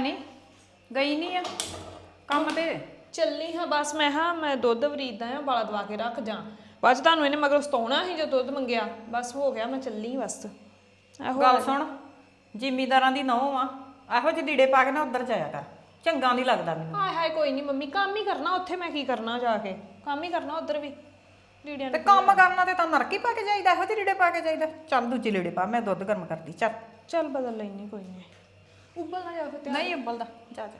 ਨਹੀਂ ਗਈ ਨਹੀਂ ਆ। ਕੰਮ ਤੇ। ਚੱਲੀ ਹਾਂ ਬਸ ਮੈਂ ਹਾਂ ਮੈਂ ਦੁੱਧ ਵਰੀਦਾ ਆ ਵਾਲਾ ਦਵਾ ਕੇ ਰੱਖ ਜਾ। 'ਚ ਤੁਹਾਨੂੰ ਇਹਨੇ ਮਗਰ ਸਤਾਉਣਾ ਸੀ ਜੋ ਦੁੱਧ ਮੰਗਿਆ। ਬਸ ਹੋ ਗਿਆ ਮੈਂ ਚੱਲੀ ਬਸ। ਇਹੋ ਗੱਲ ਸੁਣ ਜ਼ਿਮੀਦਾਰਾਂ ਦੀ ਨੌਂ ਆ। ਇਹੋ ਜਿਹੇ ਲੀੜੇ ਪਾ ਕੇ ਨਾ ਉੱਧਰ ਜਾਇਆ ਕਰ। ਚੰਗਾ ਨਹੀਂ ਲੱਗਦਾ ਮੈਨੂੰ। ਹਾਏ ਹਾਏ ਕੋਈ ਨਹੀਂ ਮੰਮੀ ਕੰਮ ਹੀ ਕਰਨਾ ਉੱਥੇ ਮੈਂ ਕੀ ਕਰਨਾ ਜਾ ਕੇ। ਕੰਮ ਹੀ ਕਰਨਾ ਉੱਧਰ ਵੀ ਲੀੜਿਆਂ ਤੇ ਕੰਮ ਕਰਨਾ ਤੇ ਤਾਂ ਨਰਕੀ ਪਾ ਕੇ ਜਾਈਦਾ ਇਹੋ ਜਿਹੇ ਲੀੜੇ ਪਾ ਕੇ ਜਾਈਦਾ। ਚੱਲ ਦੂਜੇ ਲੀੜੇ ਪਾ ਮੈਂ ਦੁੱਧ ਗਰਮ ਕਰਦੀ ਚੱਲ। ਚੱਲ ਬਦਲ ਲੈਣੀ ਕੋਈ ਨਹੀਂ। ਉੱਬਲ ਨਾ ਜਾ ਫਿਰ ਤੇ ਨਹੀਂ ਅੱਬਲ ਜਾ ਜਾ।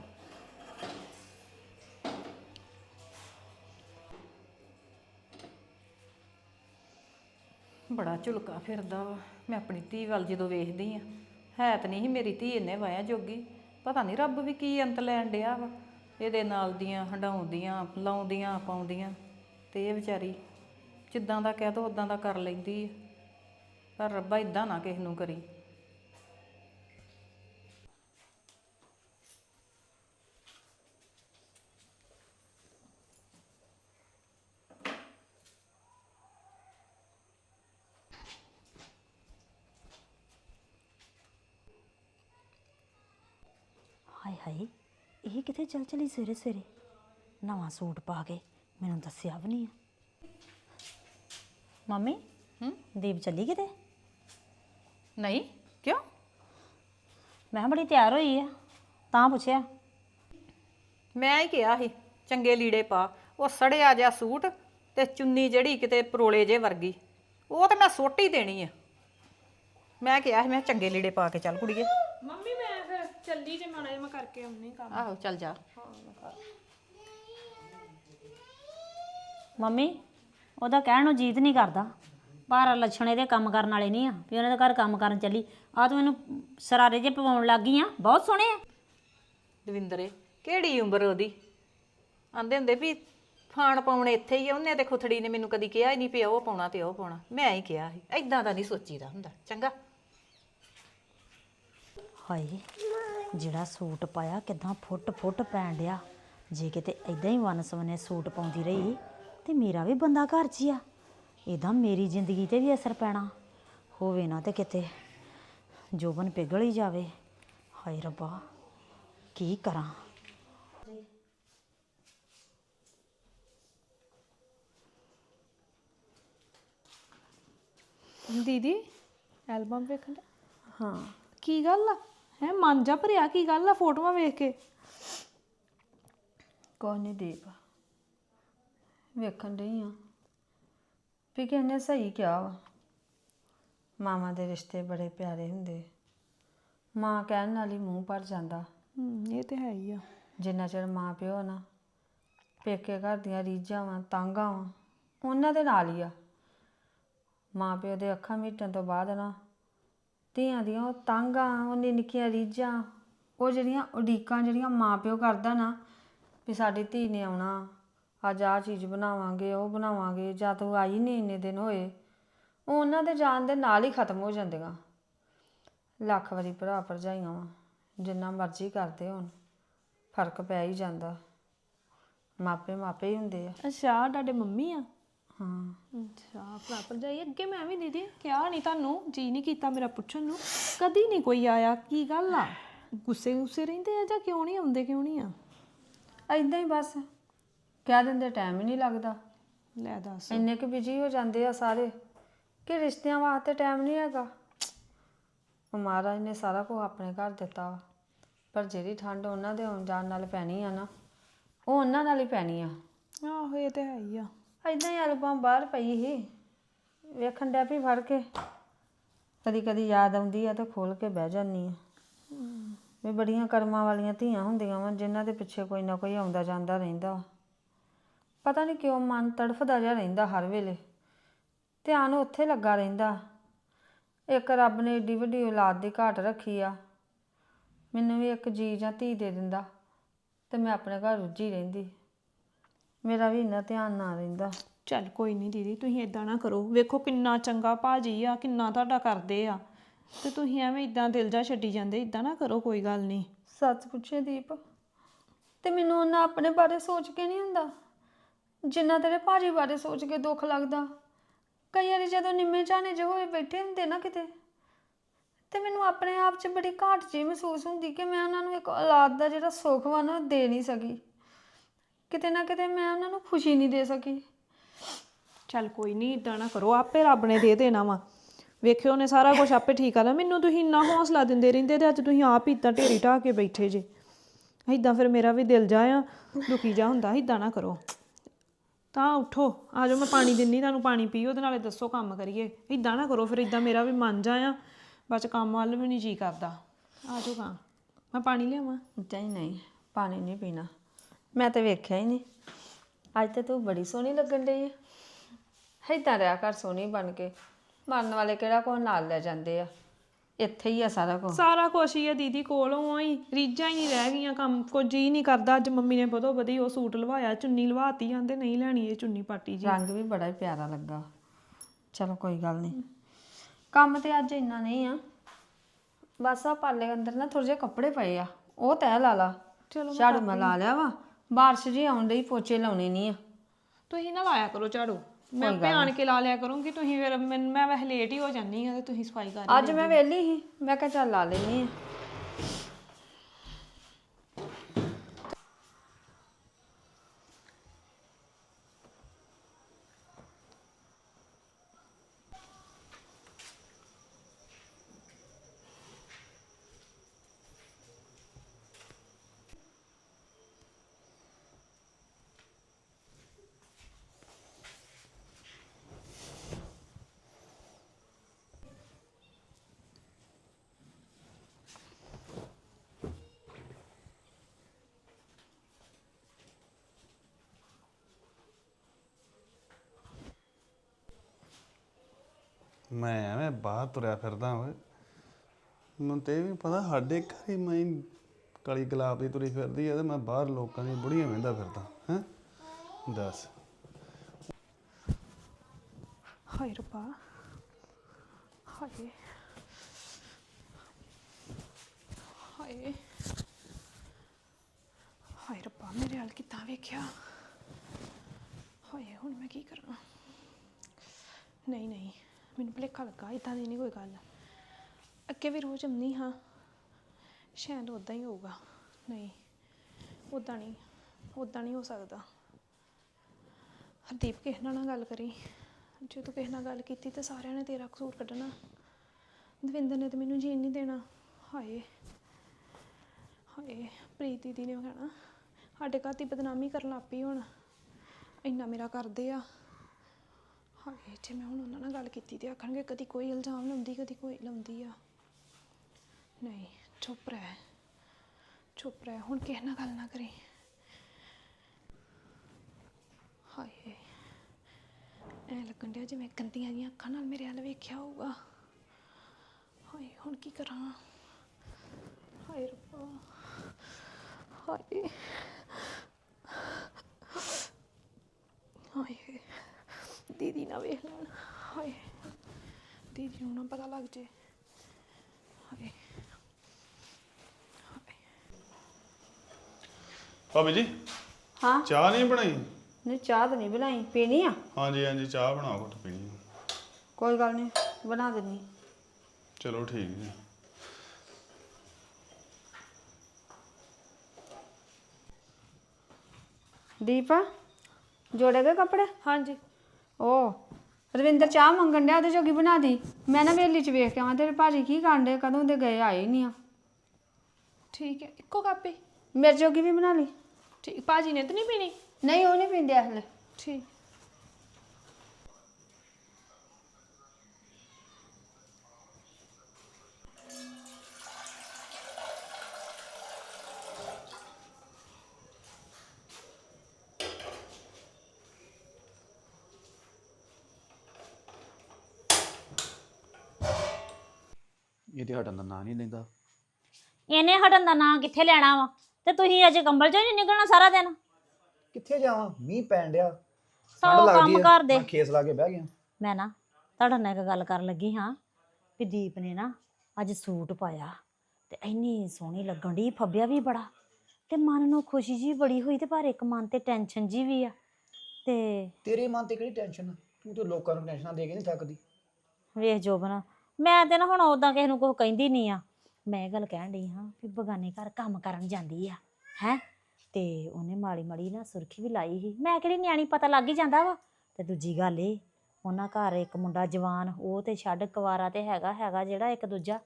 ਬੜਾ ਝੁਲਕਾ ਫਿਰਦਾ ਵਾ। ਮੈਂ ਆਪਣੀ ਧੀ ਵੱਲ ਜਦੋਂ ਵੇਖਦੀ ਆ, ਹੈ ਤਾਂ ਨਹੀਂ ਸੀ ਮੇਰੀ ਧੀ ਇੰਨੇ ਵਾਇਆ ਜੋਗੀ। ਪਤਾ ਨਹੀਂ ਰੱਬ ਵੀ ਕੀ ਅੰਤ ਲੈਣ ਡਿਆ ਵਾ। ਇਹਦੇ ਨਾਲ ਦੀਆਂ ਹੰਡਾਉਂਦੀਆਂ ਲਾਉਂਦੀਆਂ, ਪਾਉਂਦੀਆਂ ਤੇ ਇਹ ਵਿਚਾਰੀ ਜਿੱਦਾਂ ਦਾ ਕਹਿ ਦੋ ਉਦਾਂ ਦਾ ਕਰ ਲੈਂਦੀ ਆ। ਪਰ ਰੱਬਾ ਇਦਾਂ ਨਾ ਕਿਸੇ ਨੂੰ ਕਰੀ ਹਾਏ ਹਾਏ ਇਹ ਕਿੱਥੇ? ਚੱਲ ਚਲੀ ਸਵੇਰੇ ਸਵੇਰੇ। ਨਵਾਂ ਸੂਟ ਪਾ ਕੇ ਮੈਨੂੰ ਦੱਸਿਆ ਵੀ ਨਹੀਂ ਆ। ਮੰਮੀ ਹੂੰ? ਦੀਪ ਚੱਲੀ ਕਿਤੇ? ਨਹੀਂ ਕਿਉਂ? ਮੈਂ ਕਿਹਾ ਬੜੀ ਤਿਆਰ ਹੋਈ ਆ ਤਾਂ ਪੁੱਛਿਆ। ਮੈਂ ਹੀ ਕਿਹਾ ਸੀ ਚੰਗੇ ਲੀੜੇ ਪਾ। ਉਹ ਸੜਿਆ ਜਿਹਾ ਸੂਟ ਤੇ ਚੁੰਨੀ ਜਿਹੜੀ ਕਿਤੇ ਪਰੋਲੇ ਜੇ ਵਰਗੀ ਉਹ ਤਾਂ ਮੈਂ ਸੁੱਟ ਹੀ ਦੇਣੀ ਆ। ਮੈਂ ਕਿਹਾ ਸੀ ਮੈਂ ਕਿਹਾ ਚੰਗੇ ਲੀੜੇ ਪਾ ਕੇ ਚੱਲ ਕੁੜੀਏ। ਮੰਮੀ ਚੱਲੀ ਜੇ ਮਾੜਾ ਜਿਹਾ ਮੈਂ ਕਰਕੇ ਆਉਣੀ ਕੰਮ। ਆਹੋ ਚੱਲ ਜਾ। ਮੰਮੀ ਉਹਦਾ ਕਹਿਣ ਨੂੰ ਜੀਤ ਨਹੀਂ ਕਰਦਾ। ਪਰ ਲੱਛਣ ਇਹਦੇ ਕੰਮ ਕਰਨ ਵਾਲੇ ਨਹੀਂ ਆ ਵੀ ਉਹਨਾਂ ਦੇ ਘਰ ਕੰਮ ਕਰਨ ਚੱਲੀ। ਆ ਤੂੰ ਮੈਨੂੰ ਸਰਾਰੇ ਜੇ ਪਵਾਉਣ ਲੱਗ ਗਈ ਆ ਬਹੁਤ ਸੋਹਣੇ ਆ। ਦਵਿੰਦਰੇ ਕਿਹੜੀ ਉਮਰ ਉਹਦੀ? ਆਂਦੇ ਹੁੰਦੇ ਵੀ ਫਾਣ ਪਾਉਣੇ ਇੱਥੇ ਹੀ ਆ ਉਹਨੇ ਤੇ ਖੁਥੜੀ ਨੇ ਮੈਨੂੰ ਕਦੀ ਕਿਹਾ ਹੀ ਨਹੀਂ ਪਿਆ ਉਹ ਪਾਉਣਾ ਤੇ ਉਹ ਪਾਉਣਾ। ਮੈਂ ਹੀ ਕਿਹਾ ਸੀ ਐਦਾਂ ਦਾ ਨਹੀਂ ਸੋਚੀਦਾ ਹੁੰਦਾ ਚੰਗਾ? ਹਾਏ ਜਿਹੜਾ ਸੂਟ ਪਾਇਆ ਕਿਦਾਂ ਫੁੱਟ ਫੁੱਟ ਪੈਣ ਡਿਆ। ਜੇ ਕਿਤੇ ਐਦਾਂ ਹੀ ਵਨ ਸਵਨੇ ਸੂਟ ਪਾਉਂਦੀ ਰਹੀ ਤੇ ਮੇਰਾ ਵੀ ਬੰਦਾ ਘਰ 'ਚ ਹੀ ਆ। ਇਹਦਾ ਮੇਰੀ ਜ਼ਿੰਦਗੀ ਤੇ ਵੀ ਅਸਰ ਪੈਣਾ। ਹੋਵੇ ਨਾ ਤੇ ਕਿਤੇ ਜੋਬਨ ਪਿਘਲ ਹੀ ਜਾਵੇ। ਹਾਏ ਰੱਬਾ ਕੀ ਕਰਾਂ? ਦੀਦੀ ਐਲਬਮ ਵੇਖਣ ਦਾ ਹਾਂ। ਕੀ ਗੱਲ ਆ? ਹੈ ਮਨ ਜਾ ਭਰਿਆ ਕੀ ਗੱਲ ਆ ਫੋਟੋਆਂ ਵੇਖ ਕੇ? ਕੋਈ ਨਹੀਂ ਦੀਪ ਵੇਖਣ ਡਈ ਆ। ਵੀ ਕਿਹਨੇ ਸਹੀ ਕਿਹਾ ਵਾ? ਮਾਮਾ ਦੇ ਰਿਸ਼ਤੇ ਬੜੇ ਪਿਆਰੇ ਹੁੰਦੇ। ਮਾਂ ਕਹਿਣ ਨਾਲ ਹੀ ਮੂੰਹ ਭਰ ਜਾਂਦਾ। ਇਹ ਤੇ ਹੈ ਹੀ ਆ। ਜਿੰਨਾ ਚਿਰ ਮਾਂ ਪਿਓ ਨਾ ਪੇਕੇ ਘਰ ਦੀਆਂ ਰੀਝਾਂ ਵਾਂ ਤਾਂਘਾਂ ਵਾਂ ਉਹਨਾਂ ਦੇ ਨਾਲ ਹੀ ਆ। ਮਾਂ ਪਿਓ ਦੇ ਅੱਖਾਂ ਮੀਟਣ ਤੋਂ ਬਾਅਦ ਨਾ ਧੀਆਂ ਦੀਆਂ ਉਹ ਤਾਂਘਾਂ ਉਹਨੇ ਨਿੱਕੀਆਂ ਰੀਝਾਂ, ਉਹ ਜਿਹੜੀਆਂ ਉਡੀਕਾਂ ਜਿਹੜੀਆਂ ਮਾਂ ਪਿਓ ਕਰਦਾ ਨਾ ਵੀ ਸਾਡੀ ਧੀ ਨੇ ਆਉਣਾ, ਅੱਜ ਆਹ ਚੀਜ਼ ਬਣਾਵਾਂਗੇ, ਉਹ ਬਣਾਵਾਂਗੇ, ਜਾਂ ਤੂੰ ਆਈ ਨਹੀਂ ਇੰਨੇ ਦਿਨ ਹੋਏ, ਉਹ ਉਹਨਾਂ ਦੇ ਜਾਣ ਦੇ ਨਾਲ ਹੀ ਖਤਮ ਹੋ ਜਾਂਦੀਆਂ। ਲੱਖ ਵਾਰੀ ਭਰਾ ਭਰਜਾਈਆਂ ਵਾ, ਜਿੰਨਾ ਮਰਜ਼ੀ ਕਰਦੇ ਹੋਣ, ਫ਼ਰਕ ਪੈ ਹੀ ਜਾਂਦਾ। ਮਾਪੇ ਮਾਪੇ ਹੀ ਹੁੰਦੇ ਆ। ਅੱਛਾ ਤੁਹਾਡੇ ਮੰਮੀ ਆ? ਹਾਂ। ਅੱਛਾ ਭਰਾ ਜਾਈ ਅੱਗੇ ਮੈਂ ਵੀ ਦੀਦੀ ਕਿਹਾ ਨਹੀਂ ਤੁਹਾਨੂੰ ਜੀ ਨਹੀਂ ਕੀਤਾ ਮੇਰਾ ਪੁੱਛਣ ਨੂੰ। ਕਦੀ ਨਹੀਂ ਕੋਈ ਆਇਆ ਕੀ ਗੱਲ ਆ? ਗੁੱਸੇ ਗੁੱਸੇ ਰਹਿੰਦੇ ਆ ਜਾਂ ਕਿਉਂ ਨਹੀਂ ਆਉਂਦੇ ਕਿਉਂ ਨਹੀਂ ਆ? ਐਦਾਂ ਹੀ ਬਸ ਕਹਿ ਦਿੰਦੇ ਟਾਈਮ ਹੀ ਨਹੀਂ ਲੱਗਦਾ। ਲੈ ਦੱਸ। ਇੰਨੇ ਕੁ ਬਿਜ਼ੀ ਹੋ ਜਾਂਦੇ ਆ ਸਾਰੇ ਕਿ ਰਿਸ਼ਤਿਆਂ ਵਾਸਤੇ ਟਾਈਮ ਨਹੀਂ ਹੈਗਾ। ਮਹਾਰਾਜ ਨੇ ਸਾਰਾ ਕੁਝ ਆਪਣੇ ਘਰ ਦਿੱਤਾ ਵਾ ਪਰ ਜਿਹੜੀ ਠੰਡ ਉਹਨਾਂ ਦੇ ਆਉਣ ਜਾਣ ਨਾਲ ਪੈਣੀ ਆ ਨਾ ਉਹ ਉਹਨਾਂ ਨਾਲ ਹੀ ਪੈਣੀ ਆ। ਆਹੋ ਇਹ ਤੇ ਹੈ ਹੀ ਆ। ਐਦਾਂ ਹੀ ਐਲਬਮ ਬਾਹਰ ਪਈ ਸੀ। ਵੇਖਣ ਡਿਆ ਵੀ ਫੜ ਕੇ। ਕਦੀ ਕਦੀ ਯਾਦ ਆਉਂਦੀ ਆ ਤਾਂ ਖੋਲ ਕੇ ਬਹਿ ਜਾਂਦੀ ਆ। ਵੀ ਬੜੀਆਂ ਕਰਮਾਂ ਵਾਲੀਆਂ ਧੀਆਂ ਹੁੰਦੀਆਂ ਵਾ, ਜਿਨ੍ਹਾਂ ਦੇ ਪਿੱਛੇ ਕੋਈ ਨਾ ਕੋਈ ਆਉਂਦਾ ਜਾਂਦਾ ਰਹਿੰਦਾ ਵਾ। ਪਤਾ ਨਹੀਂ ਕਿਉਂ ਮਨ ਤੜਫਦਾ ਜਿਹਾ ਰਹਿੰਦਾ ਹਰ ਵੇਲੇ। ਧਿਆਨ ਉੱਥੇ ਲੱਗਾ ਰਹਿੰਦਾ। ਇੱਕ ਰੱਬ ਨੇ ਏਡੀ ਵੱਡੀ ਔਲਾਦ ਦੀ ਘਾਟ ਰੱਖੀ ਆ। ਮੈਨੂੰ ਵੀ ਇੱਕ ਜੀ ਜਾਂ ਧੀ ਦੇ ਦਿੰਦਾ ਤੇ ਮੈਂ ਆਪਣੇ ਘਰ ਰੁੱਝੀ ਰਹਿੰਦੀ। ਮੇਰਾ ਵੀ ਇੰਨਾ ਧਿਆਨ ਨਾ ਰਹਿੰਦਾ। ਚੱਲ ਕੋਈ ਨਹੀਂ ਦੀਦੀ ਤੁਸੀਂ ਇਦਾਂ ਨਾ ਕਰੋ। ਵੇਖੋ ਕਿੰਨਾ ਚੰਗਾ ਭਾਜੀ ਆ ਕਿੰਨਾ ਤੁਹਾਡਾ ਕਰਦੇ ਆ। ਤੇ ਤੁਸੀਂ ਐਵੇਂ ਇਦਾਂ ਦਿਲ ਜਾ ਛੱਡੀ ਜਾਂਦੇ ਇਦਾਂ ਨਾ ਕਰੋ ਕੋਈ ਗੱਲ ਨਹੀਂ। ਸੱਚ ਪੁੱਛੇ ਦੀਪ ਤੇ ਮੈਨੂੰ ਉਹਨਾਂ ਆਪਣੇ ਬਾਰੇ ਸੋਚ ਕੇ ਨਹੀਂ ਹੁੰਦਾ? ਜਿੰਨਾ ਤੇਰੇ ਭਾਜੀ ਬਾਰੇ ਸੋਚ ਕੇ ਦੁੱਖ ਲੱਗਦਾ। ਕਈ ਵਾਰੀ ਜਦੋਂ ਨਿੰਮੇ ਝਾਨੇ ਜਿਹੇ ਹੋਏ ਬੈਠੇ ਹੁੰਦੇ ਨਾ ਕਿਤੇ ਤੇ ਮੈਨੂੰ ਆਪਣੇ ਆਪ 'ਚ ਬੜੀ ਘਾਟ ਜਿਹੀ ਮਹਿਸੂਸ ਹੁੰਦੀ ਕਿ ਮੈਂ ਉਹਨਾਂ ਨੂੰ ਇੱਕ ਔਲਾਦ ਦਾ ਜਿਹੜਾ ਸੁੱਖ ਵਾ ਨਾ ਉਹ ਦੇ ਨਹੀਂ ਸਕੀ। ਕਿਤੇ ਨਾ ਕਿਤੇ ਮੈਂ ਉਹਨਾਂ ਨੂੰ ਖੁਸ਼ੀ ਨਹੀਂ ਦੇ ਸਕੀ। ਚੱਲ ਕੋਈ ਨਹੀਂ ਇਦਾਂ ਨਾ ਕਰੋ ਆਪੇ ਰੱਬ ਨੇ ਦੇ ਦੇਣਾ ਵਾ। ਵੇਖਿਓ ਨੇ ਸਾਰਾ ਕੁਝ ਆਪੇ ਠੀਕ ਕਰਨਾ ਮੈਨੂੰ ਤੁਸੀਂ ਇੰਨਾ ਹੌਸਲਾ ਦਿੰਦੇ ਰਹਿੰਦੇ ਤੇ ਅੱਜ ਤੁਸੀਂ ਆਪ ਹੀ ਇਦਾਂ ਢੇਰੀ ਢਾਹ ਕੇ ਬੈਠੇ ਜੇ। ਇਦਾਂ ਫਿਰ ਮੇਰਾ ਵੀ ਦਿਲ ਜਾ ਆ ਦੁਖੀ ਜਾ ਹੁੰਦਾ ਇਦਾਂ ਨਾ ਕਰੋ। ਤਾਂ ਉਠੋ ਆ ਜਾਓ ਮੈਂ ਪਾਣੀ ਦਿੰਨੀ ਤੁਹਾਨੂੰ ਪਾਣੀ ਪੀਓ ਤੇ ਨਾਲੇ ਦੱਸੋ ਕੰਮ ਕਰੀਏ। ਇਦਾਂ ਨਾ ਕਰੋ ਫਿਰ ਇਦਾਂ ਮੇਰਾ ਵੀ ਮਨ ਜਾ ਆ ਬਸ ਕੰਮ ਵੱਲ ਵੀ ਨਹੀਂ ਜੀ ਕਰਦਾ। ਆ ਜਾਓ ਕਾਂ ਮੈਂ ਪਾਣੀ ਲਿਆਵਾਂ? ਨਹੀਂ ਨਹੀਂ ਪਾਣੀ ਨਹੀਂ ਪੀਣਾ। ਮੈਂ ਤੇ ਵੇਖਿਆ ਹੀ ਨਹੀਂ। ਅੱਜ ਤੇ ਤੂੰ ਬੜੀ ਸੋਹਣੀ ਲੱਗਣ ਡਈ ਹੈ ਏਦਾਂ ਰਿਹਾ ਕਰ ਸੋਹਣੀ ਬਣ ਕੇ। ਮਰਨ ਵਾਲੇ ਕਿਹੜਾ ਕੋ ਨਾਲ ਲੈ ਜਾਂਦੇ ਆ। ਇੱਥੇ ਹੀ ਆ ਸਾਰਾ ਕੁਝ ਸਾਰਾ ਕੁਛ ਹੀ ਆ ਦੀਦੀ ਕੋਲੋਂ ਹੀ। ਰੀਝਾਂ ਹੀ ਨਹੀਂ ਰਹਿ ਗਈਆਂ ਕੰਮ। ਕੁਝ ਹੀ ਨਹੀਂ ਕਰਦਾ। ਅੱਜ ਮੰਮੀ ਨੇ ਬਦੋ ਬਦੀ ਉਹ ਸੂਟ ਲਵਾਇਆ ਚੁੰਨੀ ਲਵਾਤੀ ਜਾਂਦੇ ਨਹੀਂ ਲੈਣੀ ਇਹ ਚੁੰਨੀ ਪਾਟੀ ਜੀ। ਰੰਗ ਵੀ ਬੜਾ ਹੀ ਪਿਆਰਾ ਲੱਗਾ। ਚਲੋ ਕੋਈ ਗੱਲ ਨਹੀਂ। ਕੰਮ ਤੇ ਅੱਜ ਇੰਨਾ ਨਹੀਂ ਆ। ਬਸ ਆ ਪਾਲੇ ਅੰਦਰ ਨਾ ਥੋੜੇ ਜਿਹੇ ਕੱਪੜੇ ਪਏ ਆ। ਉਹ ਤੈਅ ਲਾ ਲਾ। ਚਲੋ ਝਾੜੂ ਮੈਂ ਲਾ ਲਿਆ ਵਾ। ਬਾਰਿਸ਼ ਜੀ ਆਉਣ ਡਈ ਪੋਚੇ ਲਾਉਣੇ ਨਹੀਂ ਆ। ਤੁਸੀਂ ਨਾ ਲਾਇਆ ਕਰੋ ਝਾੜੂ। ਮੈਂ ਆਪੇ ਆਣ ਕੇ ਲਾ ਲਿਆ ਕਰੂੰਗੀ ਤੁਸੀਂ ਫਿਰ ਮੈਨ- ਮੈਂ ਵੈਸੇ ਲੇਟ ਹੀ ਹੋ ਜਾਂਦੀ ਆ ਤੇ ਤੁਸੀਂ ਸਫ਼ਾਈ ਕਰ ਅੱਜ ਮੈਂ ਵਿਹਲੀ ਸੀ ਮੈਂ ਕਿਹਾ ਚੱਲ ਲਾ ਲੈਣੀ ਆ ਮੈਂ ਐਵੇਂ ਬਾਹਰ ਤੁਰਿਆ ਫਿਰਦਾ ਓਏ ਮੈਨੂੰ ਤੇ ਇਹ ਵੀ ਪਤਾ, ਸਾਡੇ ਘਰੇ ਮੈਂ ਕਲੀ ਗੁਲਾਬ ਦੀ ਤੁਰੀ ਫਿਰਦੀ ਆ ਤੇ ਮੈਂ ਬਾਹਰ ਲੋਕਾਂ ਦੀ ਬੁੜੀਆਂ ਵੇਂਦਾ ਫਿਰਦਾ, ਹੈ? ਦੱਸ। ਹਾਏ ਰੱਬਾ, ਹਾਏ। ਹਾਏ। ਹਾਏ ਰੱਬਾ, ਮੇਰੇ ਹਾਲ ਕਿੱਦਾਂ ਵੇਖਿਆ? ਹਾਏ, ਹੁਣ ਮੈਂ ਕੀ ਕਰਾਂ? ਨਹੀਂ ਨਹੀਂ। ਮੈਨੂੰ ਭੁਲੇਖਾ ਲੱਗਾ ਇਦਾਂ ਦੀ ਨਹੀਂ ਕੋਈ ਗੱਲ। ਅੱਗੇ ਵੀ ਰੋਜ਼ ਆਉਂਦੀ ਹਾਂ, ਸ਼ਾਇਦ ਉਦਾਂ ਹੀ ਹੋਊਗਾ। ਨਹੀਂ ਉਦਾਂ ਨਹੀਂ ਉਦਾਂ ਨਹੀਂ ਹੋ ਸਕਦਾ। ਹਰਦੀਪ, ਕਿਸੇ ਨਾਲ ਨਾ ਗੱਲ ਕਰੀ। ਜੇ ਤੂੰ ਕਿਸੇ ਨਾਲ ਗੱਲ ਕੀਤੀ ਤੇ ਸਾਰਿਆਂ ਨੇ ਤੇਰਾ ਕਸੂਰ ਕੱਢਣਾ। ਦਵਿੰਦਰ ਨੇ ਤੇ ਮੈਨੂੰ ਜੀਣ ਨਹੀਂ ਦੇਣਾ। ਹਾਏ ਹਾਏ, ਪ੍ਰੀਤ ਦੀਦੀ ਨੇ ਕਹਿਣਾ, ਸਾਡੇ ਘਰ ਦੀ ਬਦਨਾਮੀ ਕਰਨ ਲੱਗ ਪਈ ਹੁਣ। ਇੰਨਾ ਮੇਰਾ ਕਰਦੇ ਆ। ਹਾਏ, ਜੇ ਮੈਂ ਹੁਣ ਉਹਨਾਂ ਨਾਲ ਗੱਲ ਕੀਤੀ ਤੇ ਆਖਣਗੇ ਕਦੀ ਕੋਈ ਇਲਜ਼ਾਮ ਲਾਉਂਦੀ, ਕਦੀ ਕੋਈ ਲਾਉਂਦੀ ਆ। ਨਹੀਂ, ਚੁੱਪ ਰਹਿ। ਚੁੱਪ ਰਹਿ, ਹੁਣ ਕਿਸੇ ਨਾਲ ਗੱਲ ਨਾ ਕਰੀ। ਹਾਏ, ਐ ਲੱਗਣ ਡਿਆ ਜਿਵੇਂ ਗੰਦੀਆਂ ਜੀਆਂ ਅੱਖਾਂ ਨਾਲ ਮੇਰੇ ਵੱਲ ਵੇਖਿਆ ਹੋਊਗਾ। ਹਾਏ, ਹੁਣ ਕੀ ਕਰਾਂ? ਹਾਏ ਰੱਬਾ, ਹਾਏ ਦੀਦੀ ਨਾ ਵੇਖ ਲੈਣ। ਹਾਏ ਦੀਦੀ ਨੂੰ ਨਾ ਪਤਾ ਲੱਗ ਜੇ। ਹਾਏ ਭਾਬੀ ਜੀ ਹਾਂ? ਚਾਹ ਨਹੀਂ ਬਣਾਈ? ਨਹੀਂ ਚਾਹ ਤਾਂ ਨਹੀਂ ਬਣਾਈ। ਪੀਣੀ ਆ? ਹਾਂਜੀ ਹਾਂਜੀ ਚਾਹ ਬਣਾਓ ਘੁੱਟ ਪੀਣੀ ਆ। ਕੋਈ ਗੱਲ ਨਹੀਂ ਬਣਾ ਦਿੰਨੀ ਚਲੋ ਠੀਕ ਜੀ ਦੀਪਾ ਜੋੜੇ ਗਏ ਕੱਪੜੇ? ਹਾਂਜੀ। ਉਹ ਰਵਿੰਦਰ ਚਾਹ ਮੰਗਣ ਡਿਆ ਉਹਦੇ ਜੋਗੀ ਬਣਾ ਦੀ। ਮੈਂ ਨਾ ਵੇਲੀ ਚ ਵੇਖ ਕੇ ਆਵਾਂ ਤੇਰੇ ਭਾਜੀ ਕੀ ਕਾਂਡੇ ਕਦੋਂ ਦੇ ਗਏ ਆਏ ਹੀ ਨਹੀਂ ਆ। ਠੀਕ ਹੈ ਇੱਕੋ ਕਾਪੀ ਮੇਰੇ ਜੋਗੀ ਵੀ ਬਣਾ ਲਈ। ਠੀਕ ਭਾਜੀ ਨੇ ਤਾਂ ਨਹੀਂ ਪੀਣੀ? ਨਹੀਂ ਉਹ ਨਹੀਂ ਪੀਂਦੇ ਹਲੇ। ਠੀਕ। ਤੇ ਹਟਣ ਦਾ ਨਾਂ ਨਹੀਂ ਲੈਂਦਾ? ਇਹਨੇ ਹਟਣ ਦਾ ਨਾਂ ਕਿੱਥੇ ਲੈਣਾ ਵਾ? ਤੇ ਤੁਸੀਂ ਅਜੇ ਕੰਬਲ ਚੋਂ ਨਹੀਂ ਨਿਕਲਣਾ ਸਾਰਾ ਦਿਨ? ਕਿੱਥੇ ਜਾਵਾਂ? ਮੀਂਹ ਪੈਣ ਡਿਆ। ਸੌ ਕੰਮ ਕਰ ਦੇ। ਮੈਂ ਖੇਸ ਲਾ ਕੇ ਬਹਿ ਗਿਆ। ਮੈਂ ਨਾ ਤੁਹਾਡੇ ਨਾਲ ਇੱਕ ਗੱਲ ਕਰਨ ਲੱਗੀ ਹਾਂ ਵੀ ਦੀਪ ਨੇ ਨਾ ਅੱਜ ਸੂਟ ਪਾਇਆ ਤੇ ਇੰਨੀ ਸੋਹਣੀ ਲੱਗਣ ਦੀ ਫੱਬਿਆ ਵੀ ਬੜਾ ਤੇ ਮਨ ਨੂੰ ਖੁਸ਼ੀ ਜੀ ਬੜੀ ਹੋਈ ਤੇ ਪਰ ਇੱਕ ਮਨ ਤੇ ਟੈਨਸ਼ਨ ਜੀ ਵੀ ਆ ਤੇ ਤੇਰੇ ਮਨ ਤੇ ਕਿਹੜੀ ਟੈਨਸ਼ਨ ਤੂੰ ਤੇ ਲੋਕਾਂ ਨੂੰ ਟੈਨਸ਼ਨਾਂ ਦੇ ਕੇ ਨਹੀਂ ਥੱਕਦੀ। ਵੇਖ ਜੋਬਨ ਮੈਂ ਤੇ ਨਾ ਹੁਣ ਉਦਾਂ ਕਿਸੇ ਨੂੰ ਕੁਝ ਕਹਿੰਦੀ ਨਹੀਂ ਆ। ਮੈਂ ਇਹ ਗੱਲ ਕਹਿਣ ਡਈ ਹਾਂ ਵੀ ਬਗਾਨੇ ਘਰ ਕੰਮ ਕਰਨ ਜਾਂਦੀ ਆ, ਹੈ? ਤੇ ਉਹਨੇ ਮਾੜੀ ਮਾੜੀ ਨਾ ਸੁਰਖੀ ਵੀ ਲਾਈ ਸੀ। ਮੈਂ ਕਿਹੜੀ ਨਿਆਣੀ ਪਤਾ ਲੱਗ ਹੀ ਜਾਂਦਾ ਵਾ? ਤੇ ਦੂਜੀ ਗੱਲ ਇਹ ਉਹਨਾਂ ਘਰ ਇੱਕ ਮੁੰਡਾ ਜਵਾਨ, ਉਹ ਤੇ ਛੱਡ ਕੁਵਾਰਾ ਤੇ ਹੈਗਾ ਹੈਗਾ ਜਿਹੜਾ ਇੱਕ ਦੂਜਾ।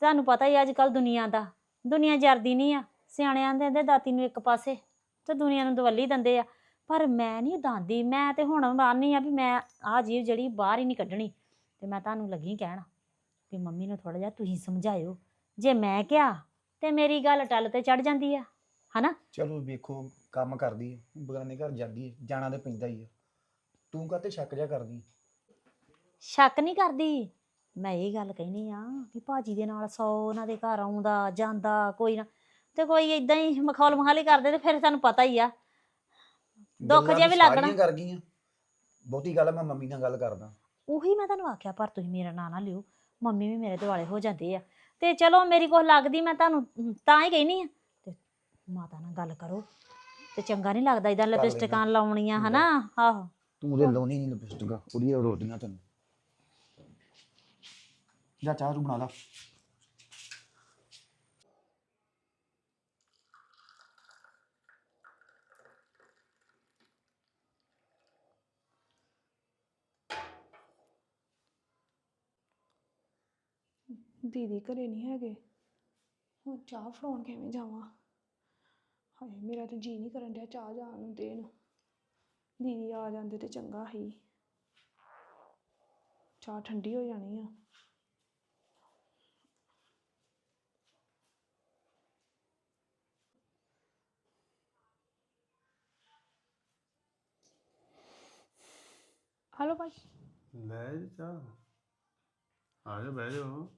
ਤੁਹਾਨੂੰ ਪਤਾ ਹੀ ਅੱਜ ਕੱਲ ਦੁਨੀਆ ਦਾ। ਦੁਨੀਆ ਜਰਦੀ ਨਹੀਂ ਆ। ਸਿਆਣਿਆਂ ਦੇ ਦਾਤੀ ਨੂੰ ਇੱਕ ਪਾਸੇ ਤੇ ਦੁਨੀਆ ਨੂੰ ਦਵੱਲੀ ਦਿੰਦੇ ਆ। ਪਰ ਮੈਂ ਨਹੀਂ ਦਾਂਦੀ। ਮੈਂ ਤੇ ਹੁਣ ਮਾਨਨੀ ਆ ਵੀ ਮੈਂ ਆਹ ਜੀਵ ਜਿਹੜੀ ਬਾਹਰ ਹੀ ਨਹੀਂ ਕੱਢਣੀ। ਤੇ ਮੈਂ ਤੁਹਾਨੂੰ ਲੱਗੀ ਕਹਿਣ ਵੀ ਮੰਮੀ ਨੂੰ ਥੋੜਾ ਜਿਹਾ ਤੁਸੀਂ ਸਮਝਾਇਓ। ਜੇ ਮੈਂ ਕਿਹਾ ਤੇ ਮੇਰੀ ਗੱਲ ਟੱਲ ਤੇ ਚੜ ਜਾਂਦੀ ਆ ਹਨਾ? ਚਲੋ ਵੇਖੋ ਕੰਮ ਕਰਦੀ ਹੈ ਬਗਾਨੇ ਘਰ ਜਾਂਦੀ ਹੈ ਜਾਣਾ ਤੇ ਪੈਂਦਾ ਹੀ ਆ। ਤੂੰ ਕਾਤੇ ਸ਼ੱਕ ਜਿਆ ਕਰਦੀ? ਸ਼ੱਕ ਨਹੀਂ ਕਰਦੀ। ਮੈਂ ਇਹ ਗੱਲ ਕਹਿਨੀ ਆ ਵੀ ਭਾਜੀ ਦੇ ਨਾਲ ਸੌ ਉਹਨਾਂ ਦੇ ਘਰ ਆਉਂਦਾ ਜਾਂਦਾ ਕੋਈ ਨਾ ਤੇ ਕੋਈ ਇਦਾਂ ਹੀ ਮਖੌਲ ਮਖਾਲੀ ਕਰਦੇ ਤੇ ਫਿਰ ਤੁਹਾਨੂੰ ਪਤਾ ਹੀ ਆ। ਦੁੱਖ ਜਿਹਾ ਵੀ ਲੱਗਣਾ। ਸਾਰੀਆਂ ਕਰ ਗਈਆਂ। ਬਹੁਤੀ ਗੱਲ ਆ, ਮੈਂ ਮੰਮੀ ਨਾਲ ਗੱਲ ਕਰਦਾ। ਉਹੀ ਮੈਂ ਤੁਹਾਨੂੰ ਆਖਿਆ ਪਰ ਤੁਸੀਂ ਮੇਰਾ ਨਾਂ ਨਾ ਲਿਓ ਮੰਮੀ ਵੀ ਮੇਰੇ ਦੁਆਲੇ ਹੋ ਜਾਂਦੇ ਆ। ਤੇ ਚਲੋ ਮੇਰੀ ਕੋਲ ਲੱਗਦੀ ਮੈਂ ਤੁਹਾਨੂੰ ਤਾਂ ਹੀ ਕਹਿਨੀ ਆ ਤੇ ਮਾਤਾ ਨਾਲ ਗੱਲ ਕਰੋ। ਤੇ ਚੰਗਾ ਨਹੀਂ ਲੱਗਦਾ ਇਦਾਂ। ਲਿਪਸਟਿਕਾਂ ਲਾਉਣੀਆਂ ਹਨਾ? ਆਹੋ। ਤੂੰ ਉਹਦੇ ਲਾਉਣੀ ਨਹੀਂ ਲਿਪਸਟਿਕ ਉਹਦੀਆਂ ਰੋਟੀਆਂ ਤੈਨੂੰ। ਜਾ ਚਾਹ ਤੂੰ ਬਣਾ ਲਾ। ਦੀਦੀ ਘਰੇ ਨਹੀਂ ਹੈਗੇ। ਹੁਣ ਚਾਹ ਫੜਾਉਣ ਕਿਵੇਂ ਜਾਵਾਂ? ਹਾਏ ਮੇਰਾ ਤਾਂ ਜੀ ਨਹੀਂ ਕਰਨ ਡਿਆ ਚਾਹ ਜਾਣ ਨੂੰ ਦੇਣ। ਦੀਦੀ ਆ ਜਾਂਦੇ ਤੇ ਚੰਗਾ ਸੀ ਚਾਹ ਠੰਡੀ ਹੋ ਜਾਣੀ ਆ। ਹਲੋ ਭਾਈ। ਲੈ ਜੀ ਚਾਹ। ਆ ਜਾ ਬਹਿ ਜਾਓ।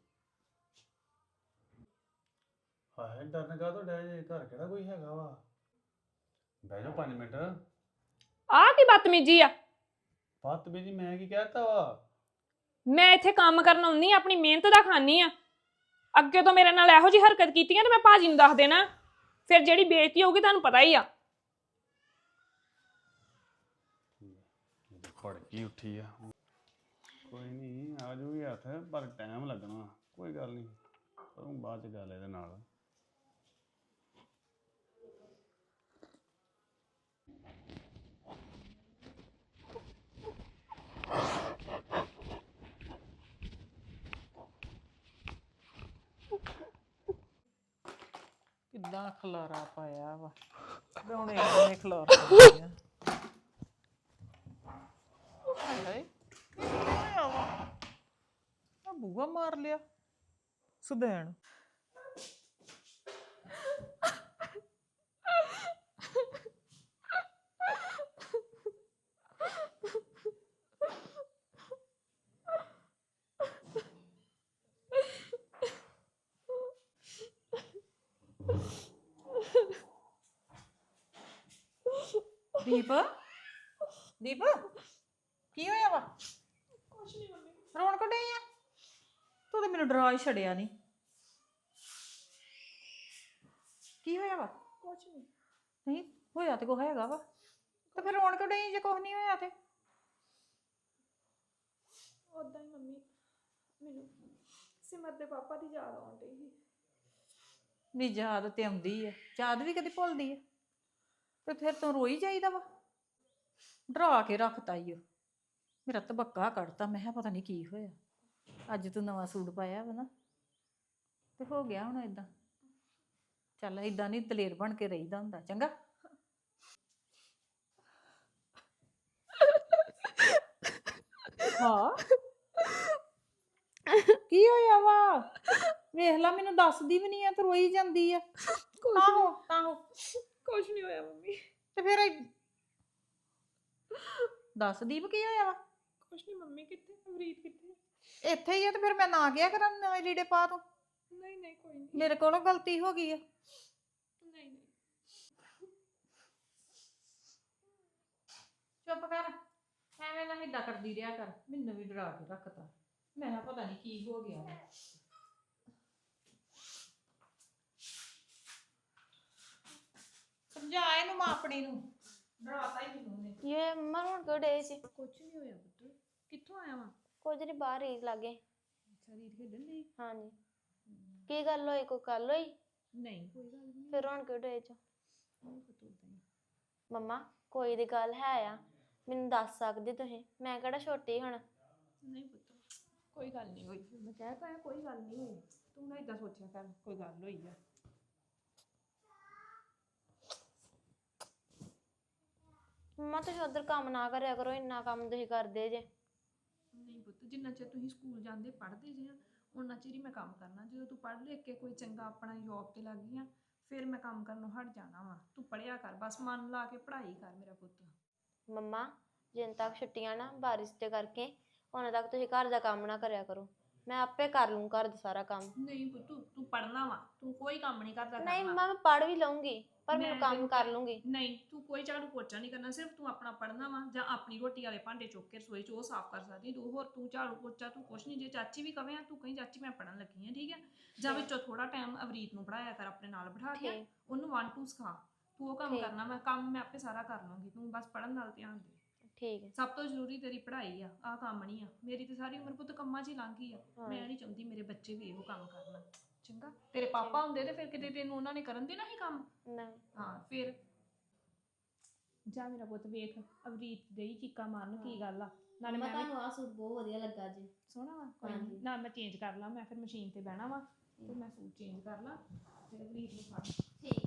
ਹਾਏ ਡਰਨ ਕਾ ਤੋਂ ਡੈ ਜੇ? ਘਰ ਕਿਹੜਾ ਕੋਈ ਹੈਗਾ ਵਾ? ਬਹਿ ਜਾਓ 5 ਮਿੰਟ। ਆ ਕੀ ਬਦਤਮੀਜੀ ਆ? ਬਾਤ ਵੀ ਜੀ ਮੈਂ ਕੀ ਕਹਿਤਾ ਵਾ? ਮੈਂ ਇੱਥੇ ਕੰਮ ਕਰਨ ਆਉਂਦੀ ਆਂ, ਆਪਣੀ ਮਿਹਨਤ ਦਾ ਖਾਨੀ ਆ। ਅੱਗੇ ਤੋਂ ਮੇਰੇ ਨਾਲ ਇਹੋ ਜੀ ਹਰਕਤ ਕੀਤੀਆਂ ਤੇ ਮੈਂ ਭਾਜੀ ਨੂੰ ਦੱਸ ਦੇਣਾ। ਫਿਰ ਜਿਹੜੀ ਬੇਇੱਜ਼ਤੀ ਹੋਊਗੀ ਤੁਹਾਨੂੰ ਪਤਾ ਹੀ ਆ। ਫੜ ਕੇ ਉੱਠੀ ਆ। ਕੋਈ ਨਹੀਂ ਆ ਜੂਗੀ ਹੱਥ ਪਰ ਟਾਈਮ ਲੱਗਣਾ। ਕੋਈ ਗੱਲ ਨਹੀਂ ਕਰੂੰ ਬਾਅਦ ਚ ਗੱਲ ਇਹਦੇ ਨਾਲ। ਕਿੱਦਾਂ ਖਲਾਰਾ ਪਾਇਆ ਵਾ? ਗਾਉਣੇ ਗਾਉਣੇ ਖਲਾਰਾ ਪਾਇਆ? ਹਾਏ ਆ ਬੂਆ ਮਾਰ ਲਿਆ ਸੁਦੈਣ ਦੀਪ ਦੀਪ ਕੀ ਹੋਇਆ ਵਾ ਕੁਛ ਨਹੀਂ ਮੰਮੀ ਰੋਣ ਕੱਢੇ ਆ ਡਰਾ ਹੀ ਛੜਿਆ ਨਹੀਂ ਕੀ ਹੋਇਆ ਵਾ? ਕੁਛ ਨਹੀਂ ਨਹੀਂ ਹੋਇਆ ਤੇ ਕੋ ਹੈਗਾ ਵਾ। ਤੇ ਫਿਰ ਰੋਣ ਕੱਢੇ ਜੇ ਕੁਛ ਨਹੀਂ ਹੋਇਆ ਤੇ। ਉਦਾਂ ਹੀ ਮੰਮੀ ਮੈਨੂੰ ਸਿਮਰ ਦੇ ਪਾਪਾ ਦੀ ਯਾਦ ਆਉਣ ਡਈ ਸੀ। ਵੀ ਯਾਦ ਤੇ ਆਉਂਦੀ ਆ। ਯਾਦ ਵੀ ਕਦੀ ਭੁੱਲਦੀ ਆ। ਤੇ ਫਿਰ ਤੂੰ ਰੋਈ ਜਾਈਦਾ ਵਾ। ਡਰਾ ਕੇ ਰੱਖਤਾ ਈ ਓ। ਮੇਰਾ ਤਬੱਕਾ ਕੱਢਤਾ। ਮੈਂ ਕਿਹਾ ਪਤਾ ਨਹੀਂ ਕੀ ਹੋਇਆ। ਅੱਜ ਤੂੰ ਨਵਾਂ ਸੂਟ ਪਾਇਆ ਵਾ ਨਾ। ਤੇ ਹੋ ਗਿਆ ਹੁਣ ਇਦਾਂ ਚੱਲ ਇਦਾਂ ਨਹੀਂ ਦਲੇਰ ਬਣ ਕੇ ਰਹੀਦਾ ਹੁੰਦਾ ਚੰਗਾ? ਹਾਂ। ਕੀ ਹੋਇਆ ਵਾ? ਵੇਖ ਲੈ ਮੈਨੂੰ ਦੱਸਦੀ ਵੀ ਨਹੀਂ ਆ ਤੂੰ ਰੋਈ ਜਾਂਦੀ ਆ। ਆਹੋ ਆਹੋ। ਕੁਛ ਨਹੀਂ ਹੋਇਆ ਮੰਮੀ। ਤੇ ਫਿਰ ਇਹ- ਦੱਸ ਦੀਪ ਕੀ ਹੋਇਆ ਵਾ? ਕੁਛ ਨਹੀਂ ਮੰਮੀ ਕਿੱਥੇ ਅਮਰੀਤ ਕਿੱਥੇ ਇੱਥੇ ਹੀ ਆ ਤੇ ਫਿਰ ਮੈਂ ਨਾ ਗਿਆ ਕਰਾਂ ਨਵੇਂ ਲੀੜੇ ਪਾ ਤੂੰ? ਨਹੀਂ ਨਹੀਂ ਕੋਈ ਨਹੀਂ। ਮੇਰੇ ਕੋਲੋਂ ਗਲਤੀ ਹੋ ਗਈ ਆ। ਨਹੀਂ ਨਹੀਂ। ਚੁੱਪ ਕਰ। ਐਵੇਂ ਨਾ ਹਿੱਦਾ ਕਰਦੀ ਰਿਹਾ ਕਰ। ਮੈਨੂੰ ਵੀ ਡਰਾ ਕੇ ਰੱਖਤਾ। ਮੈਂ ਕਿਹਾ ਪਤਾ ਨਹੀਂ ਕੀ ਹੋ ਗਿਆ। ਵਾ। ਸਮਝਾ ਇਹਨੂੰ ਮਾਂ ਆਪਣੀ ਨੂੰ। ਡਰਾਤਾ ਹੀ ਮੈਨੂੰ ਉਹਨੇ। ਇਹ ਮੰਮਾ ਹੁਣ ਕਿਉਂ ਡੇ ਸੀ? ਕੁਛ ਨਹੀਂ ਹੋਇਆ ਪੁੱਤ। ਕਿੱਥੋਂ ਆਇਆ ਵਾ? ਕੁਝ ਨਹੀਂ ਬਾਹਰ ਰੀਤ ਲੱਗੇ। ਹਾਂਜੀ। ਕੀ ਗੱਲ ਹੋਈ? ਕੋਈ ਗੱਲ ਹੋਈ? ਨਹੀਂ ਕੋਈ ਗੱਲ ਨਹੀਂ। ਫਿਰ ਹੁਣ ਕਿਉਂ ਡੇ ਚ? ਮੰਮਾ ਕੋਈ ਦੀ ਗੱਲ ਹੈ ਆ। ਮੈਨੂੰ ਦੱਸ ਸਕਦੇ ਤੁਸੀਂ? ਮੈਂ ਕਿਹੜਾ ਛੋਟੀ ਹੁਣ? ਨਹੀਂ ਪੁੱਤ ਕੋਈ ਗੱਲ ਨਹੀਂ ਹੋਈ। ਮੈਂ ਕਹਿ ਪਾਇਆ ਕੋਈ ਗੱਲ ਨਹੀਂ ਹੋਈ। ਤੂੰ ਨਾ ਇਦਾਂ ਸੋਚਿਆ ਕਰ ਕੋਈ ਗੱਲ ਹੋਈ ਆ। ਮੰਮਾ ਤੁਸੀਂ ਉਧਰ ਕੰਮ ਨਾ ਕਰਿਆ ਕਰੋ ਇੰਨਾ ਕੰਮ ਤੁਸੀਂ ਕਰਦੇ ਜੇ। ਪੁੱਤ ਜਿੰਨਾ ਚਿਰ ਤੁਸੀਂ ਸਕੂਲ ਜਾਂਦੇ ਪੜ੍ਹਦੇ ਜੇ ਉਹਨਾਂ ਚਿਰ ਹੀ ਮੈਂ ਕੰਮ ਕਰਨਾ। ਜਦੋਂ ਤੂੰ ਪੜ੍ਹ ਲਿਖ ਕੇ ਕੋਈ ਚੰਗਾ ਆਪਣਾ ਜੌਬ ਤੇ ਲੱਗ ਗਈ ਆ ਫਿਰ ਮੈਂ ਕੰਮ ਕਰਨੋਂ ਹਟ ਜਾਣਾ ਵਾ। ਤੂੰ ਪੜ੍ਹਿਆ ਕਰ ਬਸ ਮਨ ਲਾ ਕੇ ਪੜ੍ਹਾਈ ਕਰ ਮੇਰਾ ਪੁੱਤ। ਮੰਮਾ ਜਿੰਨ ਤੱਕ ਛੁੱਟੀਆਂ ਨਾ ਬਾਰਿਸ਼ ਦੇ ਕਰਕੇ ਉਹਨਾਂ ਤੱਕ ਤੁਸੀਂ ਘਰ ਦਾ ਕੰਮ ਨਾ ਕਰਿਆ ਕਰੋ। ਮੈਂ ਆਪੇ ਕਰ ਲੂੰ ਘਰ ਦਾ ਸਾਰਾ ਕੰਮ। ਨਹੀਂ ਪੁੱਤ ਤੂੰ ਪੜ੍ਹਨਾ ਵਾ ਤੂੰ ਕੋਈ ਕੰਮ ਨਹੀਂ ਕਰਦਾ ਨਹੀਂ ਕਰਨਾ। ਮੰਮਾ ਮੈਂ ਪੜ੍ਹ ਵੀ ਲਊਂਗੀ। ਪਰ ਮੈਨੂੰ ਮੈਂ ਕੰਮ ਕਰ ਲੂੰਗੀ। ਨਹੀਂ ਤੂੰ ਕੋਈ ਝਾੜੂ ਪੋਚਾ ਨਹੀਂ ਕਰਨਾ ਸਿਰਫ ਤੂੰ ਆਪਣਾ ਪੜ੍ਹਨਾ ਵਾ ਜਾਂ ਆਪਣੀ ਰੋਟੀ ਵਾਲੇ ਭਾਂਡੇ ਚੁੱਕ ਕੇ ਰਸੋਈ 'ਚ ਉਹ ਸਾਫ਼ ਕਰ ਸਕਦੀ ਤੂੰ। ਹੋਰ ਤੂੰ ਝਾੜੂ ਪੋਚਾ ਤੂੰ ਕੁਛ ਨਹੀਂ ਜੇ ਚਾਚੀ ਵੀ ਕਵੇਂ ਤੂੰ ਕਹੀਂ ਚਾਚੀ ਮੈਂ ਪੜ੍ਹਨ ਲੱਗੀ ਆ ਠੀਕ ਹੈ ਜਾਂ ਵਿੱਚੋਂ ਥੋੜਾ ਟਾਈਮ ਅਵਰੀਤ ਨੂੰ ਪੜਾਇਆ ਕਰ ਆਪਣੇ ਨਾਲ ਬਿਠਾ ਕੇ ਠੀਕ। ਉਹਨੂੰ 1 2 ਸਿਖਾ। ਤੂੰ ਉਹ ਕੰਮ ਠੀਕ। ਕਰਨਾ ਮੈਂ ਕੰਮ ਮੈਂ ਆਪੇ ਸਾਰਾ ਕਰ ਲਵਾਂਗੀ ਤੂੰ ਬਸ ਪੜ੍ਹਨ ਨਾਲ ਧਿਆਨ ਦੇ। ਠੀਕ ਹੈ। ਸਭ ਤੋਂ ਜ਼ਰੂਰੀ ਤੇਰੀ ਪੜ੍ਹਾਈ ਆ ਆਹ ਕੰਮ ਨਹੀਂ ਆ। ਮੇਰੀ ਤੇ ਸਾਰੀ ਉਮਰ ਪੁੱਤ ਕੰਮਾਂ 'ਚ ਹੀ ਲੰਘ ਗਈ ਆ। ਮੈਂ ਨਹੀਂ ਚਾਹੁੰਦੀ ਮੇਰੇ ਬੱਚੇ ਵੀ ਇਹੋ ਕੰਮ ਕਰਨ। ਚੰਗਾ। ਤੇਰੇ ਪਾਪਾ ਹੁੰਦੇ ਤੇ ਫਿਰ ਕਿਤੇ ਤੈਨੂੰ ਉਹਨਾਂ ਨੇ ਕਰਨ ਦੇਣਾ ਹੀ ਕੰਮ? ਨਹੀਂ ਹਾਂ ਫਿਰ? ਜਾ ਮੇਰਾ ਪੁੱਤ ਵੇਖ ਅਵਰੀਤ ਦੇਈ ਚੀਕਾ ਮਾਰਨ ਕੀ ਗੱਲ ਆ? ਨਾਲੇ ਮੈਂ ਵੀ ਆ ਸੂਟ ਬਹੁਤ ਵਧੀਆ ਲੱਗਾ ਜੀ। ਸੋਹਣਾ ਵਾ? ਕੋਈ। ਹਾਂਜੀ। ਨਾ। ਮੈਂ ਚੇਂਜ ਕਰ ਲਾਂ ਮੈਂ ਫਿਰ ਮਸ਼ੀਨ ਤੇ ਬਹਿਣਾ ਵਾ ਤੇ ਮੈਂ ਸੂਟ ਚੇਂਜ ਕਰ ਲਾਂ ਤੇ ਅਵਰੀਤ ਨੂੰ ਫੜ ਠੀਕ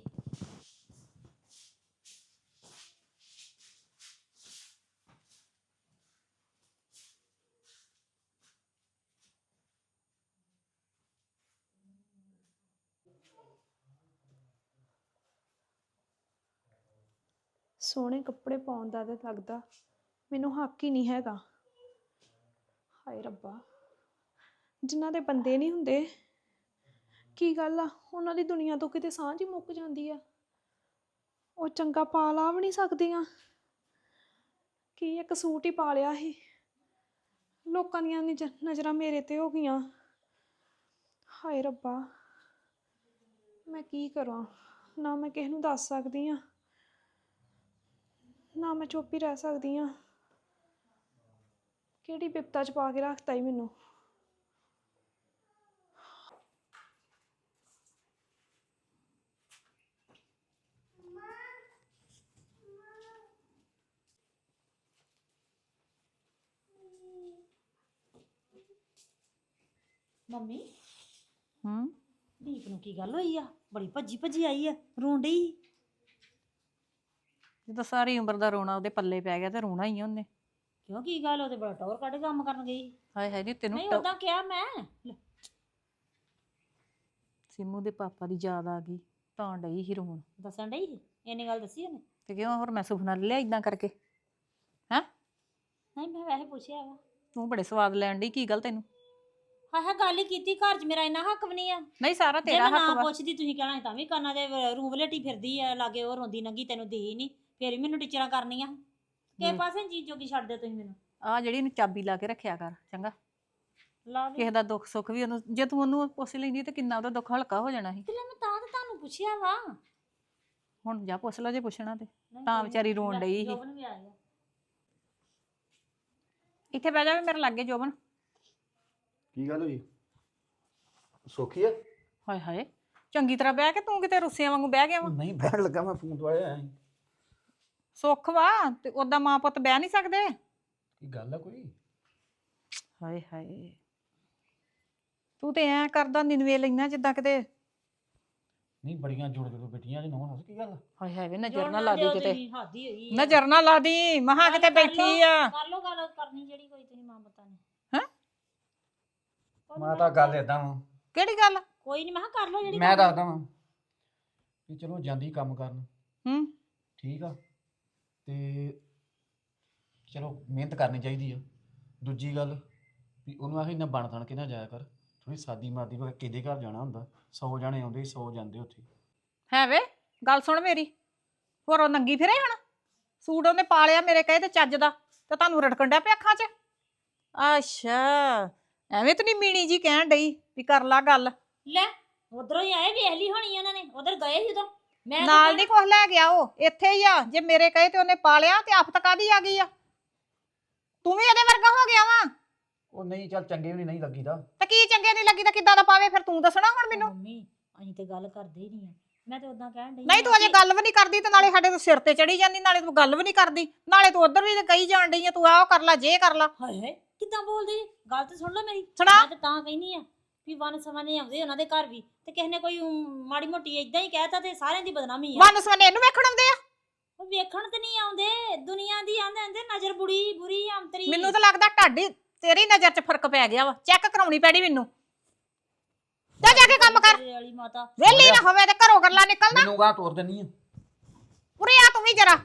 ਸੋਹਣੇ ਕੱਪੜੇ ਪਾਉਣ ਦਾ ਤੇ ਲੱਗਦਾ। ਮੈਨੂੰ ਹੱਕ ਹੀ ਨਹੀਂ ਹੈਗਾ। ਹਾਏ ਰੱਬਾ। ਜਿਨ੍ਹਾਂ ਦੇ ਬੰਦੇ ਨਹੀਂ ਹੁੰਦੇ। ਕੀ ਗੱਲ ਆ? ਉਹਨਾਂ ਦੀ ਦੁਨੀਆ ਤੋਂ ਕਿਤੇ ਸਾਂਝ ਹੀ ਮੁੱਕ ਜਾਂਦੀ ਆ। ਉਹ ਚੰਗਾ ਪਾ ਲਾ ਵੀ ਨਹੀਂ ਸਕਦੀਆਂ। ਕੀ ਇੱਕ ਸੂਟ ਹੀ ਪਾ ਲਿਆ ਸੀ। ਲੋਕਾਂ ਦੀਆਂ ਨਿਜ- ਨਜ਼ਰਾਂ ਮੇਰੇ ਤੇ ਹੋ ਗਈਆਂ। ਹਾਏ ਰੱਬਾ। ਮੈਂ ਕੀ ਕਰਾਂ? ਨਾ ਮੈਂ ਕਿਸੇ ਨੂੰ ਦੱਸ ਸਕਦੀ ਆ। ਨਾ ਮੈਂ ਚੁੱਪ ਹੀ ਰਹਿ ਸਕਦੀ ਆ ਕਿਹੜੀ ਬਿਪਤਾ ਚ ਪਾ ਕੇ ਰੱਖਤਾ ਈ ਮੈਨੂੰ। ਮੰਮੀ ਹੂੰ? ਦੀਪ ਨੂੰ ਕੀ ਗੱਲ ਹੋਈ ਆ? ਬੜੀ ਭੱਜੀ ਭੱਜੀ ਆਈ ਆ ਰੋਣ ਡਈ? ਜਦੋਂ ਸਾਰੀ ਉਮਰ ਦਾ ਰੋਣਾ ਉਹਦੇ ਪੱਲੇ ਪੈ ਗਿਆ ਤੇ ਰੋਣਾ ਹੀ ਆ ਉਹਨੇ। ਕਿਉਂ ਕੀ ਗੱਲ ਉਹਦੇ ਬੜਾ ਟੌਰ ਕੱਢ ਕੰਮ ਕਰਨ ਗਈ? ਹਾਏ ਹਾਏ ਨੀ ਤੈਨੂੰ ਨਹੀਂ ਟ- ਉਦਾਂ ਕਿਹਾ ਮੈਂ। ਲੈ, ਸਿੰਮੂ ਦੇ ਪਾਪਾ ਦੀ ਯਾਦ ਆ ਗਈ ਤਾਂ ਡਈ ਹੀ ਰੋਣ। ਦੱਸਣ ਡਈ ਸੀ? ਇੰਨੀ ਗੱਲ ਦੱਸੀ ਉਹਨੇ? ਤੇ ਕਿਉਂ ਹੋਰ ਮੈਂ ਸੁਪਨਾ ਲੈ ਲਿਆ ਇਦਾਂ ਕਰਕੇ? ਹੈਂ? ਨਹੀਂ ਮੈਂ ਵੈਸੇ ਪੁੱਛਿਆ ਵਾ। ਤੂੰ ਬੜੇ ਸਵਾਦ ਲੈਣ ਡਈ ਕੀ ਗੱਲ ਤੈਨੂੰ? ਹਾਂ ਹਾਂ ਗੱਲ ਹੀ ਕੀਤੀ ਘਰ 'ਚ ਮੇਰਾ ਇੰਨਾ ਹੱਕ ਵੀ ਨਹੀਂ ਆ। ਨਹੀਂ ਸਾਰਾ ਜੇ ਤੇਰਾ ਮੈਂ ਹੱਕ ਨਾ ਵਾ। ਪੁੱਛਦੀ ਤੁਸੀਂ ਕਹਿਣਾ ਸੀ ਤਾਂ ਵੀ ਕੰਨਾਂ ਦੇ ਰੂਹ ਵਲੇਟੀ ਫਿਰਦੀ ਆ ਲਾਗੇ ਉਹ ਰੋਂਦੀ ਨੰਗੀ ਤੈਨੂੰ ਦੇਈ ਨਹੀਂ। ਫੇਰ ਵੀ ਮੈਨੂੰ ਟੀਚਰਾਂ ਕਰਨੀਆਂ ਕਿਸੇ ਹੂੰ। ਪਾਸੇ ਚੀਜ਼ ਜੋਗੀ ਛੱਡ ਦਿਓ ਤੁਸੀਂ ਮੈਨੂੰ। ਆ ਜਿਹੜੀ ਇਹਨੂੰ ਚਾਬੀ ਲਾ ਕੇ ਰੱਖਿਆ ਕਰ ਚੰਗਾ। ਲਾ ਦੇ। ਕਿਸੇ ਦਾ ਦੁੱਖ ਸੁੱਖ ਵੀ ਉਹਨੂੰ ਜੇ ਤੂੰ ਉਹਨੂੰ ਪੁੱਛ ਲੈਂਦੀ ਤੇ ਕਿੰਨਾ ਉਹਦਾ ਦੁੱਖ ਹਲਕਾ ਹੋ ਜਾਣਾ ਸੀ। ਤੇ ਲੈ ਮੈਂ ਤਾਂ ਤਾਂ ਤੁਹਾਨੂੰ ਪੁੱਛਿਆ ਵਾ। ਹੁਣ ਜਾ ਪੁੱਛ ਲੈ ਜੇ ਪੁੱਛਣਾ ਤੇ। ਤਾਂ ਨੀ। ਵਿਚਾਰੀ ਰੋਣ ਡਈ ਸੀ। ਜੋਬਨ ਵੀ ਆ। ਗਿਆ ਇੱਥੇ ਬਹਿ ਜਾਵੇ ਮੇਰੇ ਲਾਗੇ ਜੋਬਨ। ਕੀ ਗੱਲ ਹੋਈ? ਸੋਖੀ ਆ? ਹਾਏ ਹਾਏ ਚੰਗੀ ਤਰ੍ਹਾਂ ਬਹਿ ਕੇ ਤੂੰ ਕਿਤੇ ਰੁੱਸਿਆਂ ਵਾਂਗੂ ਬਹਿ ਗਿਆ ਵਾ। ਨਹੀਂ ਬੈਠ ਲੱਗਾ ਮੈਂ ਫੋਨ ਤੋਂ ਆਇਆ ਸੀ। ਸੁੱਖ ਵਾ ਤੇ ਉਹਦਾ ਮਾਂ ਪੁੱਤ ਬਹਿ ਨਹੀਂ ਸਕਦੇ? ਕੀ ਗੱਲ ਆ ਕੋਈ? ਹਾਏ ਹਾਏ। ਤੂੰ ਤੇ ਐ ਕਰਦਾ ਨਿਨਵੇ ਲੈਣਾ ਜਿੱਦਾਂ ਕਿਤੇ। ਨਹੀਂ ਬੜੀਆਂ ਜੁੜ ਜੁੜ ਬੈਠੀਆਂ ਜੀ ਨੌਂ ਹੱਸ ਕੀ ਗੱਲ ਹਾਏ ਹਾਏ ਵੇ ਨਜ਼ਰ ਨਾ ਲਾ ਦੀ ਕਿਤੇ। ਹੱਦ ਹੋਈ। ਨਜ਼ਰ ਨਾ ਲਾ ਦੀ ਮਹਾ ਗੱਲ ਕਿਤੇ ਕਰ ਬੈਠੀ ਲਓ, ਆ। ਕਰ ਲੋ ਗੱਲ ਕਰਨੀ ਜਿਹੜੀ ਕੋਈ ਤੁਸੀਂ ਮਾਂ ਪਤਾ ਨੇ। ਹੈਂ? ਮੈਂ ਤਾਂ ਗੱਲ ਵਾਂ। ਕਿਹੜੀ ਗੱਲ? ਕੋਈ ਨਹੀਂ ਮੈਂ ਕਿਹਾ ਕਰ ਲੋ ਜਿਹੜੀ ਮੈਂ ਕਰਨੀ। ਦੱਸਦਾ ਵਾਂ ਵੀ ਚਲੋ ਜਾਂਦੀ ਕੰਮ ਕਰਨ। ਹੂੰ। ਠੀਕ ਆ। ਤੇ ਚਲੋ ਮਿਹਨਤ ਕਰਨੀ ਚਾਹੀਦੀ ਆ। ਦੂਜੀ ਗੱਲ ਵੀ ਉਹਨੂੰ ਆਖੀ ਨਾ ਬਣ ਥਣ ਕੇ ਨਾ ਜਾਇਆ ਕਰ। ਥੋੜੀ ਸਾਦੀ ਮਾਦੀ ਵਗ ਕਿਹਦੇ ਘਰ ਜਾਣਾ ਹੁੰਦਾ? 100 ਜਾਣੇ ਆਉਂਦੇ 100 ਜਾਂਦੇ ਉੱਥੇ। ਹੈ ਵੇ ਗੱਲ ਸੁਣ ਮੇਰੀ। ਹੋਰ ਉਹ ਨੰਗੀ ਫਿਰੇ ਹੁਣ? ਸੂਟ ਉਹਨੇ ਪਾ ਲਿਆ ਮੇਰੇ ਕਹੇ ਤੇ ਚੱਜ ਦਾ ਤੇ ਤੁਹਾਨੂੰ ਰੜਕਣ ਡਿਆ ਪਿਆ ਅੱਖਾਂ 'ਚ? ਅੱਛਾ ਐਵੇਂ ਤੂੰ ਨਹੀਂ ਮੀਣੀ ਜੀ ਕਹਿਣ ਡਈ ਵੀ ਕਰ ਲਾ ਗੱਲ। ਲੈ ਉਧਰੋਂ ਹੀ ਆਏ ਵੇਖ ਲਈ ਹੋਣੀ ਉਹਨਾਂ ਨੇ। ਉਧਰ ਗਏ ਸੀ ਉਦੋਂ? ਮੈਂ ਨਾਲ ਨਹੀਂ ਕੁਛ ਲੈ ਗਿਆ ਉਹ ਇੱਥੇ ਹੀ ਆ ਜੇ ਮੇਰੇ ਕਹੇ ਤੇ ਉਹਨੇ ਪਾ ਲਿਆ ਤੇ ਆਫਤ ਕਾਦੀ ਆ ਗਈ ਆ? ਤੂੰ ਵੀ ਇਹਦੇ ਵਰਗਾ ਹੋ ਗਿਆ ਵਾ। ਉਹ ਨਹੀਂ ਚੱਲ ਚੰਗੇ ਵੀ ਨਹੀਂ- ਲੱਗੀਦਾ। ਤੇ ਕੀ ਚੰਗੇ ਨਹੀਂ ਲੱਗੀ ਤਾਂ ਕਿੱਦਾਂ ਦਾ ਪਾਵੇ ਫਿਰ ਤੂੰ ਦੱਸਣਾ ਹੁਣ ਮੈਨੂੰ? ਮੰਮੀ ਅਸੀਂ ਤੇ ਗੱਲ ਕਰਦੇ ਹੀ ਨਹੀਂ ਆ। ਮੈਂ ਤੇ ਉਦਾਂ ਕਹਿਣ ਡਈ ਨਹੀਂ ਤੂੰ ਅਜੇ ਗੱਲ ਵੀ ਨਹੀਂ ਕਰਦੀ ਤੇ ਨਾਲੇ ਸਾਡੇ ਤੋਂ ਸਿਰ ਤੇ ਚੜੀ ਜਾਂਦੀ ਨਾਲੇ ਤੂੰ ਗੱਲ ਵੀ ਨਹੀਂ ਕਰਦੀ। ਨਾਲੇ ਤੂੰ ਉਧਰ ਵੀ ਤੇ ਕਹੀ ਜਾਣ ਡਈ ਆ ਤੂੰ ਆਹ ਕਰ ਲੈ ਜੇ ਕਰ ਲੈ। ਹਾਏ ਹਾਏ ਕਿੱਦਾਂ ਬੋਲਦੀ? ਗੱਲ ਤੇ ਸੁਣ ਲਓ ਮੇਰੀ। ਸੁਣਾ। ਮੈਂ ਤੇ ਤਾਂ ਕਹਿੰਦੀ ਆ ਵੀ ਵਨ ਸਮਾਨੇ ਆਉਂਦੇ ਉਹਨਾਂ ਦੇ ਘਰ ਵੀ ਤੇ ਕਿਸੇ ਨੇ ਕੋਈ ਊਂ ਮਾੜੀ ਮੋਟੀ ਇਦਾਂ ਹੀ ਕਹਿਤਾ ਤੇ ਸਾਰਿਆਂ ਦੀ ਬਦਨਾਮੀ ਆ। ਮਨ ਸਵਨੇ ਇਹਨੂੰ ਵੇਖਣ ਆਉਂਦੇ ਆ? ਉਹ ਵੇਖਣ ਤੇ ਨਹੀਂ ਆਉਂਦੇ ਦੁਨੀਆ ਦੀ ਆਂਦੇ ਆਂਦੇ ਨਜ਼ਰ ਬੁੜੀ ਬੁਰੀ ਅੰਤਰੀ। ਮੈਨੂੰ ਤਾਂ ਲੱਗਦਾ ਢਾਡੀ ਤੇਰੀ ਨਜ਼ਰ 'ਚ ਫ਼ਰਕ ਪੈ ਗਿਆ ਵਾ ਚੈੱਕ ਕਰਾਉਣੀ ਪੈਣੀ ਮੈਨੂੰ। ਜਾ ਜਾ ਕੇ ਕੰਮ ਕਰ। ਤੇਰੇ ਵਾਲੀ ਮਾਤਾ। ਵਿਹਲੀ ਨਾ ਹੋਵੇ ਤੇ ਘਰੋਂ ਗੱਲਾਂ ਨਿਕਲਣਾ। ਮੈਨੂੰ ਗਾਂ ਤੋਰ ਦਿੰਨੀ ਆ। ਉਰੇ ਆ ਤੂੰ ਵੀ ਜਰਾ।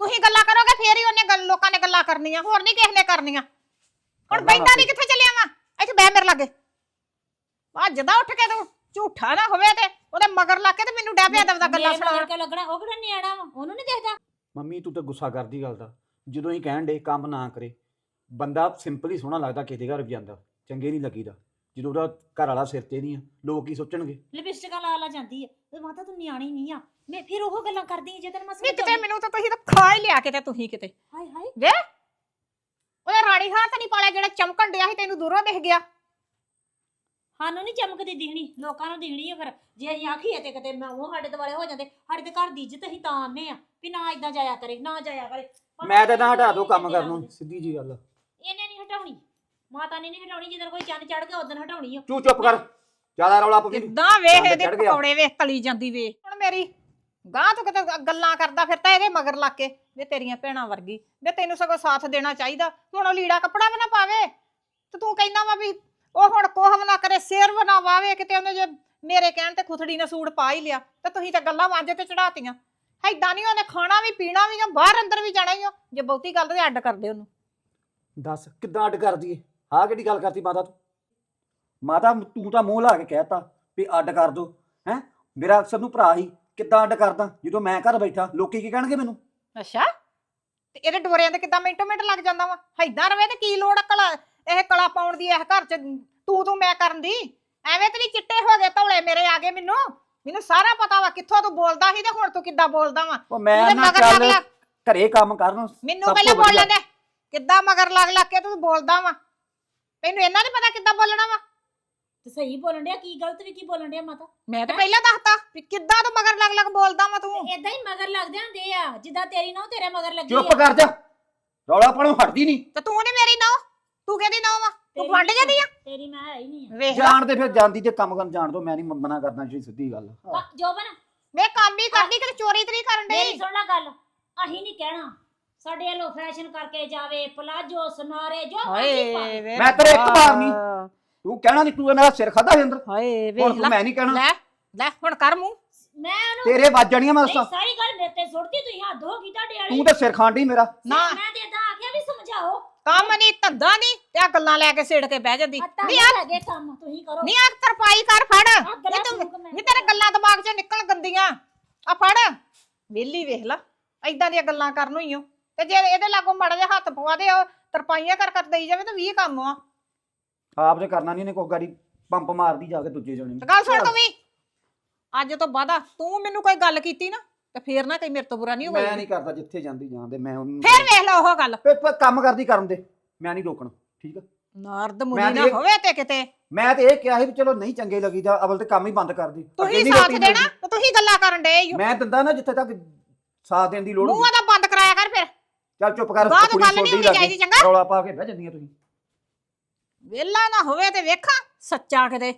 ਤੁਸੀਂ ਗੱਲਾਂ ਕਰੋਗੇ ਫੇਰ ਹੀ ਉਹਨੇ ਗੱਲ ਲੋਕਾਂ ਨੇ ਗੱਲਾਂ ਕਰਨੀਆਂ ਹੋਰ ਨਹੀਂ ਕਿਸੇ ਨੇ ਕਰਨੀਆਂ। ਹੁਣ ਨਾ ਨਹੀਂ ਕਿੱਥੇ ਚੱਲਿਆ ਵਾ? ਇੱਥੇ ਬਹਿ ਮੇਰੇ ਲਾਗੇ। ਭੱਜਦਾ ਉੱਠ ਕੇ ਤੂੰ ਝੂਠਾ ਨਾ ਹੋਵੇ ਤੇ ਉਹਦੇ ਮਗਰ ਲਾ ਕੇ ਤੇ ਮੈਨੂੰ ਡੈ ਪਿਆ ਦਵਦਾ ਗੱਲਾਂ ਸੁਣਾਉਣ। ਕਿਉਂ ਲੱਗਣਾ? ਉਹ ਕਿਹੜਾ ਨਿਆਣਾ ਵਾ? ਉਹਨੂੰ ਨਹੀਂ ਦੇਖਦਾ? ਮੰਮੀ ਤੂੰ ਤਾਂ ਗੁੱਸਾ ਕਰਦੀ ਗੱਲ ਦਾ। ਜਦੋਂ ਹੀ ਕਹਿਣ ਡੇ ਕੰਮ ਨਾ ਕਰੇ। ਬੰਦਾ ਸਿੰਪਲ ਹੀ ਸੋਹਣਾ ਲੱਗਦਾ ਕਿਤੇ ਘਰ ਵੀ ਜਾਂਦਾ। ਚੰਗੇ ਨਹੀਂ ਲੱਗੀਦਾ। ਜਦੋਂ ਉਹਦਾ ਘਰ ਵਾਲਾ ਸਿਰ ਤੇ ਨਹੀਂ ਆ ਲੋਕ ਕੀ ਸੋਚਣਗੇ? ਲਿਪਸਟਿਕਾਂ ਲਾ ਲਾ ਜਾਂਦੀ ਆ। ਤੇ ਮਾਤਾ ਤੂੰ ਨਿਆਣੀ ਨਹੀਂ ਆ। ਮੈਂ ਫਿਰ ਉਹ ਗੱਲਾਂ ਕਰਦੀ ਜੇ ਤੈਨੂੰ ਮੈਂ ਨਹੀਂ ਕਿਤੇ ਮੈਨੂੰ ਤਾਂ ਤੁਸੀਂ ਤਾਂ ਖਾ ਹੀ ਲਿਆ ਕਿਤੇ ਤੁਸੀਂ ਕਿਤੇ। ਹਾਏ ਹਾਏ। ਵੇ! ਉਹਦੇ ਰਾਣੀ ਹਾਰ ਤਾਂ ਨਹੀਂ ਪਾਲਿਆ ਜਿਹੜਾ ਚਮਕਣ ਡਿਆ ਸੀ ਤੈਨੂੰ ਦੂਰੋਂ ਦਿਖ ਗਿਆ। ਸਾਨੂੰ ਨਹੀਂ ਚਮਕਦੀ ਦਿਖਣੀ ਲੋਕਾਂ ਨੂੰ ਦਿਖਣੀ ਆ ਫਿਰ। ਜੇ ਅਸੀਂ ਆਖੀਏ ਤੇ ਕਿਤੇ ਮੈਂ ਉਹ ਸਾਡੇ ਦੁਆਲੇ ਹੋ ਜਾਂਦੇ ਸਾਡੇ ਤੇ ਘਰ ਦੀ ਇੱਜ਼ਤ ਅਸੀਂ ਤਾਂ ਆਨੇ ਆ ਵੀ ਨਾ ਇਦਾਂ ਜਾਇਆ ਕਰੇ ਨਾ ਜਾਇਆ ਕਰੇ। ਪਰ ਮੈਂ ਤਾਂ ਨਾ ਹਟਾ ਦੋ ਕੰਮ ਕਰਨ ਨੂੰ। ਸਿੱਧੀ ਜੀ ਗੱਲ। ਇਹਨੇ ਨਹੀਂ ਹਟਾਉਣੀ ਮਾਤਾ ਨੇ ਨਹੀਂ ਹਟਾਉਣੀ ਜਦੋਂ ਕੋਈ ਚੰਨ ਚੜ ਗਿਆ ਉਦੋਂ ਹਟਾਉਣੀ ਆ। ਤੂੰ ਚੁੱਪ ਕਰ ਜ਼ਿਆਦਾ ਰੌਲਾ ਪਵੀ ਕਿੱਦਾਂ ਵੇਖ ਇਹਦੇ ਚੜ੍ਹ ਗਿਆ। ਪਕੌੜੇ ਵੇਖ ਤਲੀ ਜਾਂਦੀ ਵੇ ਹੁਣ ਮੇਰੀ ਗਾਂ ਤੂੰ ਕਿਤੇ ਗੱਲਾਂ ਕਰਦਾ ਫਿਰ ਤਾਂ ਇਹਦੇ ਮਗਰ ਲੱਗ ਕੇ ਵੇ ਤੇਰੀਆਂ ਭੈਣਾਂ ਵਰਗੀ ਵੇ ਤੈਨੂੰ ਸਗੋਂ ਸਾਥ ਦੇਣਾ ਚਾਹੀਦਾ ਹੁਣ ਉਹ ਲੀੜਾ ਕੱਪੜਾ ਵੀ ਨਾ ਪਾਵੇ ਤੇ ਤੂੰ ਕਹਿੰਦਾ ਵਾ ਵੀ ਉਹ ਹੁਣ ਕੋਹ ਵੀ ਨਾ ਕਰੇ ਸਿਰ ਵੀ ਨਾ ਵਾਵੇ ਕਿਤੇ ਉਹਨੇ ਜੇ ਮੇਰੇ ਕਹਿਣ ਤੇ ਖੁਥੜੀ ਨੇ ਸੂਟ ਪਾ ਹੀ ਲਿਆ ਤੇ ਤੁਸੀਂ ਤਾਂ ਗੱਲਾਂ ਵਾਂਝੇ ਤੇ ਚੜਾਤੀਆਂ ਐਦਾਂ ਨਹੀਂ ਉਹਨੇ ਖਾਣਾ ਵੀ ਪੀਣਾ ਵੀ ਆ ਬਾਹਰ ਅੰਦਰ ਵੀ ਜਾਣਾ ਹੀ ਆ ਜੇ ਬਹੁਤੀ ਗੱਲ ਤੇ ਅੱਡ ਕਰਦੇ ਉਹਨੂੰ। ਦੱਸ ਕਿੱਦਾਂ ਅੱਡ ਕਰਦੀ ਏ? ਆਹ ਕਿਹੜੀ ਗੱਲ ਕਰਤੀ ਮਾਤਾ ਤੂੰ? ਮਾਤਾ ਤੂੰ ਤਾਂ ਮੂੰਹ ਲਾ ਕੇ ਕਹਿਤਾ ਵੀ ਅੱਡ ਕਰ ਦੋ ਹੈ? ਮੇਰਾ ਅਕਸਰ ਨੂੰ ਭਰਾ ਹੀ ਕਿੱਦਾਂ ਅੱਡ ਕਰਦਾ ਜਦੋਂ ਮੈਂ ਘਰ ਬੈਠਾ ਲੋਕੀ ਕੀ ਕਹਿਣਗੇ ਮੈਨੂੰ? ਅੱਛਾ ਤੇ ਇਹਦੇ ਡੋਰਿਆਂ ਤੇ ਕਿੱਦਾਂ ਮਿੰਟੋ ਮਿੰਟ ਲੱਗ ਜਾਂਦਾ ਵਾ? ਐਦਾਂ ਰਵੇ ਤੇ ਕੀ ਲੋੜ ਆ ਕਲਾ ਇਹ ਕਲਾ ਪਾਉਣ ਦੀ ਇਹ ਘਰ ਚ ਤੂੰ ਤੂੰ ਮੈਂ ਕਰਨ ਦੀ। ਐਵੇਂ ਤੇ ਨਹੀਂ ਚਿੱਟੇ ਹੋ ਗਏ ਧੌਲੇ ਮੇਰੇ ਆ ਗਏ ਮੈਨੂੰ। ਮੈਨੂੰ ਸਾਰਾ ਪਤਾ ਵਾ ਕਿੱਥੋਂ ਤੂੰ ਬੋਲਦਾ ਸੀ ਤੇ ਹੁਣ ਤੂੰ ਕਿੱਦਾਂ ਬੋਲਦਾ ਵਾ। ਉਹ ਮੈਂ ਨਾ ਮਗਰ ਲੱਗ ਚੱਲ ਲੱਗ ਘਰੇ ਕੰਮ ਕਰਨ ਮੈਨੂੰ ਪਹਿਲਾਂ ਤੋਂ ਵਧੀਆ। ਬੋਲਣ ਦੇ ਕਿੱਦਾਂ ਮਗਰ ਲੱਗ ਲੱਗ ਕੇ ਤੂੰ ਬੋਲਦਾ ਵਾ। ਤੈਨੂੰ ਇਹਨਾਂ ਨਹੀਂ ਪਤਾ ਕਿੱਦਾਂ ਬੋਲਣਾ ਵਾ। ਤੇ ਸਹੀ ਬੋਲਣ ਡਿਆ ਕੀ ਗਲਤ ਵੀ ਕੀ ਬੋਲਣ ਡਿਆ ਮਾਤਾ? ਮੈਂ ਤਾਂ ਪਹਿਲਾਂ ਦੱਸਤਾ ਵੀ ਕਿੱਦਾਂ ਤੂੰ ਮਗਰ ਲੱਗ ਲੱਗ ਬੋਲਦਾ ਵਾ ਤੂੰ। ਇਦਾਂ ਹੀ ਮਗਰ ਲੱਗਦੇ ਹੁੰਦੇ ਆ ਜਿੱਦਾਂ ਤੇਰੀ ਨੌ ਤੇਰੇ ਮਗਰ ਲੱਗੀ ਚੁੱਪ ਕਰ ਜਾ। ਰੌਲਾ ਪਾਣੋਂ ਹਟਦੀ ਨਹੀਂ ਤੇ ਤੂੰ ਨੇ ਮੇਰੀ ਨੌ ਤੂੰ ਕਿਹਦੀ ਨੌ ਵਾ ਤੂੰ ਨੀ ਜਾਂਦੀ ਆ? ਤੇਰੀ ਮੈਂ ਹੈ ਹੀ ਨਹੀਂ ਆ। ਵੇਖ ਲੈ। ਜਾਣ ਤੇ ਫਿਰ ਜਾਂਦੀ ਤੇ ਕੰਮ ਕਰਨ ਜਾਣ ਦੋ ਮੈਂ ਨਹੀਂ ਮਨਾ ਕਰਦਾ ਜੀ ਸਿੱਧੀ ਗੱਲ। ਆ। ਬਾ- ਜੋਬਨ। ਮੈਂ ਕੰਮ ਹੀ ਕਰਦੀ ਕਿ ਚੋਰੀ ਤਰੀ ਕਰਨ ਮੇਰੀ ਡਈ ਸੁਣ ਲੈ ਗੱਲ ਅਹੀਂ ਨਹੀਂ ਕਹਿਣਾ। ਸਾਡੇ ਵੱਲੋਂ ਫੈਸ਼ਨ ਕਰਕੇ ਜਾਵੇ ਪਲਾਜੋ ਸਨਾਰੇ ਜੋ ਮਰਜ਼ੀ ਵੇ ਮੈਂ ਤੇਰੇ ਇੱਕ ਵਾਰ ਨਹੀਂ। ਤੂੰ ਕਹਿਣਾ ਨਹੀਂ ਤੂੰ ਇਹ ਮੇਰਾ ਸਿਰ ਖਾਦਾ ਅੰਦਰ? ਹਾਏ ਹੁਣ ਵੇਖ ਤੂੰ ਲੈ। ਮੈਂ ਨਹੀਂ ਕਹਿਣਾ। ਲੈ ਲੈ ਹੁਣ ਕਰ ਮੂੰਹ। ਮੈਂ ਉਹਨੂੰ ਤੇਰੇ ਵੱਜ ਜਾਣੀਆਂ ਮੈਂ ਨਹੀਂ ਦੱਸਾਂ। ਸਾਰੀ ਗੱਲ ਮੇਰੇ ਤੇ ਸੁੱਟਦੀ ਤੁਸੀਂ ਹੱਦ ਹੋ ਗਈ ਤੁਹਾਡੇ ਵਾਲੀ। ਤੂੰ ਤੇ ਸਿਰ ਖਾਂਡੀ ਮੇਰਾ। ਨਾ ਮੈਂ ਤੇ ਇਦਾਂ ਆਖਿਆ ਵੀ ਸਮਝਾਓ। ਕੰਮ ਨਹੀਂ ਧੰਦਾ ਨਹੀਂ ਤੇ ਆ ਗੱਲਾਂ ਲੈ ਕੇ ਛੇੜ ਕੇ ਬਹਿ ਜਾਂਦੀ। ਨਹੀਂ ਆ ਲੱਗੇ ਕੰਮ ਤੁਸੀਂ ਕਰੋ। ਨਹੀਂ ਆ ਤਰਪਾਈ ਕਰ ਫੜ। ਨਹੀਂ ਤੂੰ ਤੇਰੇ ਗੱਲਾਂ। ਦਿਮਾਗ 'ਚੋਂ ਨਿਕਲ ਗੰਦੀਆਂ ਆ ਫੜ। ਵੇਲੀ ਵੇਖ ਲਾ। ਐਦਾਂ ਦੀਆਂ ਗੱਲਾਂ ਕਰਨ ਨੂੰ ਹੀ ਓ ਤੇ ਜੇ ਇਹਦੇ ਲਾਗੋਂ ਮੜ ਜਾ ਹੱਥ ਪਵਾ ਦੇ ਉਹ ਤਰਪਾਈਆਂ ਕਰ ਕਰ ਦੇਈ ਜਾਵੇ ਤਾਂ 20 ਕੰਮ ਆ। ਆਪ ਤੇ ਕਰਨਾ ਨਹੀਂ ਨੇ ਕੋਈ ਗਾੜੀ ਪੰਪ ਮਾਰਦੀ ਜਾ ਕੇ ਦੂਜੇ ਜਣੇ ਗੱਲ ਸੁਣ ਤੂੰ ਵੀ। ਅੱਜ ਤੋਂ ਬਾਅਦ ਤੂੰ ਮੈਨੂੰ ਕੋਈ ਗੱਲ ਕੀਤੀ ਨਾ ਤੇ ਫੇਰ ਨਾ ਕਈ ਮੇਰੇ ਤੋਂ ਬੁਰਾ ਨਹੀਂ ਮੈਂ ਹੋਵੇਗੀ ਨਹੀਂ ਕਰਦਾ ਜਿੱਥੇ ਜਾਂਦੀ ਜਾਂਦੇ ਮੈਂ ਉਹਨੂੰ ਫੇਰ ਵੇਖ ਲੈ ਉਹ ਗੱਲ। ਫਿਰ ਕੰਮ ਕਰਦੀ ਕਰਨ ਦੇ। ਮੈਂ ਨਹੀਂ ਰੋਕਣਾ ਠੀਕ ਆ? ਨਾਰਦ ਮੈਂ ਮੁਨੀ ਨਾ ਹੋਵੇ ਤੇ ਕਿਤੇ। ਮੈਂ ਤੇ ਇਹ ਕਿਹਾ ਸੀ ਵੀ ਚਲੋ ਨਹੀਂ ਚੰਗੇ ਲੱਗੀਦਾ ਅਵਲ ਤੇ ਕੰਮ ਹੀ ਬੰਦ ਕਰ ਦੇ। ਅੱਗੇ ਤੁਸੀਂ ਸਾਥ ਦੇਣਾ। ਤੇ ਤੁਸੀਂ ਗੱਲਾਂ ਕਰਨ ਡੇ। ਮੈਂ ਦਿੰਦਾ ਨਾ ਜਿੱਥੇ ਤੱਕ ਸਾਥ ਦੇਣ ਦੀ ਲੋੜ ਮੂੰਹਾਂ ਹੁੰਦੀ ਦਾ ਬੰਦ ਕਰਾਇਆ ਕਰ ਫਿਰ। ਚੱਲ ਚੁੱਪ ਕਰ ਬਾਅਦ ਗੱਲ ਨਹੀਂ ਹੋਣੀ। ਚਾਹੀਦੀ, ਚੰਗਾ? ਰੌਲਾ ਪਾ ਕੇ ਬਹਿ ਜਾਂਦੀਆਂ ਤੁਸੀਂ। ਵੇਲਾ ਨਾ ਹੋਵੇ ਤੇ ਵੇਖਾਂ ਸੱਚਾ ਕਿਤੇ।